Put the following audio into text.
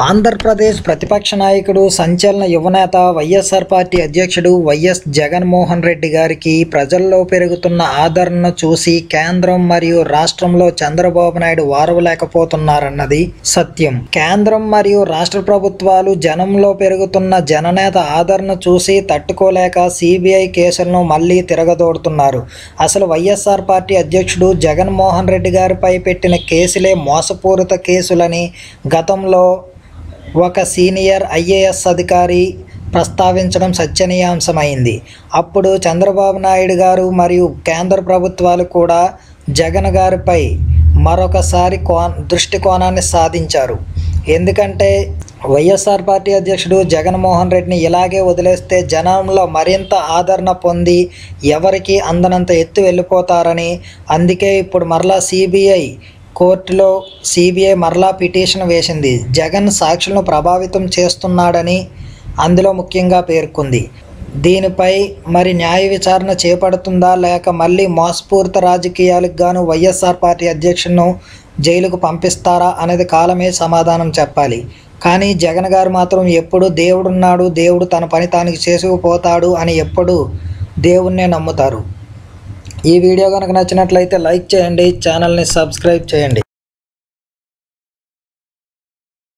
ఆంధ్రప్రదేశ్ ప్రతిపక్ష నాయకుడు సంచలన యువనేత వైఎస్ఆర్ పార్టీ అధ్యక్షుడు వైఎస్ జగన్మోహన్ రెడ్డి గారికి ప్రజల్లో పెరుగుతున్న ఆదరణను చూసి కేంద్రం మరియు రాష్ట్రంలో చంద్రబాబు నాయుడు వారవలేకపోతున్నారన్నది సత్యం. కేంద్రం మరియు రాష్ట్ర ప్రభుత్వాలు జనంలో పెరుగుతున్న జననేత ఆదరణ చూసి తట్టుకోలేక సిబిఐ కేసులను మళ్ళీ తిరగదోడుతున్నారు. అసలు వైఎస్ఆర్ పార్టీ అధ్యక్షుడు జగన్మోహన్ రెడ్డి గారిపై పెట్టిన కేసులే మోసపూరిత కేసులని గతంలో ఒక సీనియర్ ఐఏఎస్ అధికారి ప్రస్తావించడం చర్చనీయాంశమైంది అప్పుడు చంద్రబాబు నాయుడు గారు మరియు కేంద్ర ప్రభుత్వాలు కూడా జగన్ గారిపై మరొకసారి కో దృష్టికోణాన్ని సాధించారు. ఎందుకంటే వైఎస్ఆర్ పార్టీ అధ్యక్షుడు జగన్మోహన్ రెడ్డిని ఇలాగే వదిలేస్తే జనంలో మరింత ఆదరణ పొంది ఎవరికి అందనంత ఎత్తు వెళ్ళిపోతారని అందుకే ఇప్పుడు మరలా సిబిఐ కోర్టులో సిబిఐ మరలా పిటిషన్ వేసింది. జగన్ సాక్షులను ప్రభావితం చేస్తున్నాడని అందులో ముఖ్యంగా పేర్కొంది. దీనిపై మరి న్యాయ విచారణ చేపడుతుందా లేక మళ్ళీ మోసపూరిత రాజకీయాలకు గాను వైఎస్ఆర్ పార్టీ అధ్యక్షులను జైలుకు పంపిస్తారా అనేది కాలమే సమాధానం చెప్పాలి. కానీ జగన్ గారు మాత్రం ఎప్పుడు దేవుడున్నాడు దేవుడు తన పని తానికి చేసుకుపోతాడు అని ఎప్పుడు దేవుణ్ణే నమ్ముతారు. ఈ వీడియో కనుక నచ్చినట్లయితే లైక్ చేయండి ఛానల్ని సబ్స్క్రైబ్ చేయండి.